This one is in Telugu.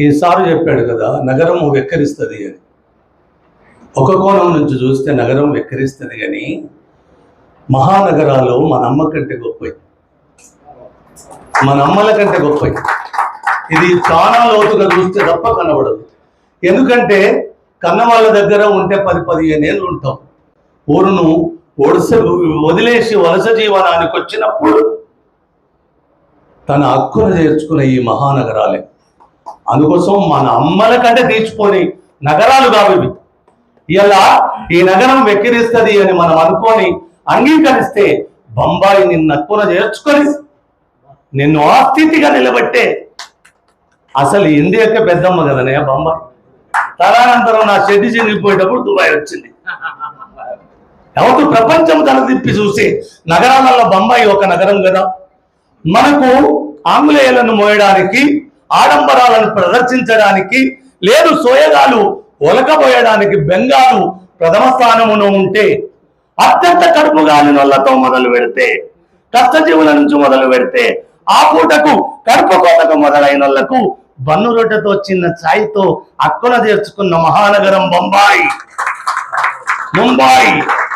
ఈసారి చెప్పాడు కదా నగరం వెక్కరిస్తుంది అని. ఒక కోణం నుంచి చూస్తే నగరం వెక్కరిస్తుంది కానీ మహానగరాలు మన అమ్మ కంటే గొప్పవి. మన అమ్మల కంటే గొప్పవి. ఇది చాలా లోతుగా చూస్తే తప్ప కనబడదు. ఎందుకంటే కన్న వాళ్ళ దగ్గర ఉంటే పది పదిహేను ఏళ్ళు ఉంటాం. ఊరును ఒడిస వదిలేసి వలస జీవనానికి వచ్చినప్పుడు తన హక్కును చేర్చుకున్న ఈ మహానగరాలే. అందుకోసం మన అమ్మల కంటే తీర్చుకొని నగరాలు కావివి ఇలా ఈ నగరం వెక్కిరిస్తుంది అని మనం అనుకొని అంగీకరిస్తే బొంబాయి నిన్ను హక్కున చేర్చుకొని నిన్ను ఆ స్థితిగా నిలబట్టే. అసలు ఇండియాకే పెద్దమ్మ కదనే బొంబాయి? తదనంతరం నా షెడ్డి చెందిపోయేటప్పుడు దుబాయ్ వచ్చింది. ఎవరు ప్రపంచం తల తిప్పి చూసి నగరాలలో బొంబాయి ఒక నగరం కదా? మనకు ఆంగ్లేయులను మోయడానికి ఆడంబరాలను ప్రదర్శించడానికి లేదు సోయగాలు ఒలకబోయడానికి బెంగాలు ప్రథమ స్థానమును ఉంటే అత్యంత కడుపు గాలినోళ్ళతో మొదలు పెడితే కష్టజీవుల నుంచి మొదలు పెడితే ఆ పూటకు కడుపు కోతకు మొదలైనోళ్ళకు బన్ను రొట్టెతో చిన్న ఛాయ్తో అక్కున చేర్చుకున్న మహానగరం బొంబాయి. ముంబాయి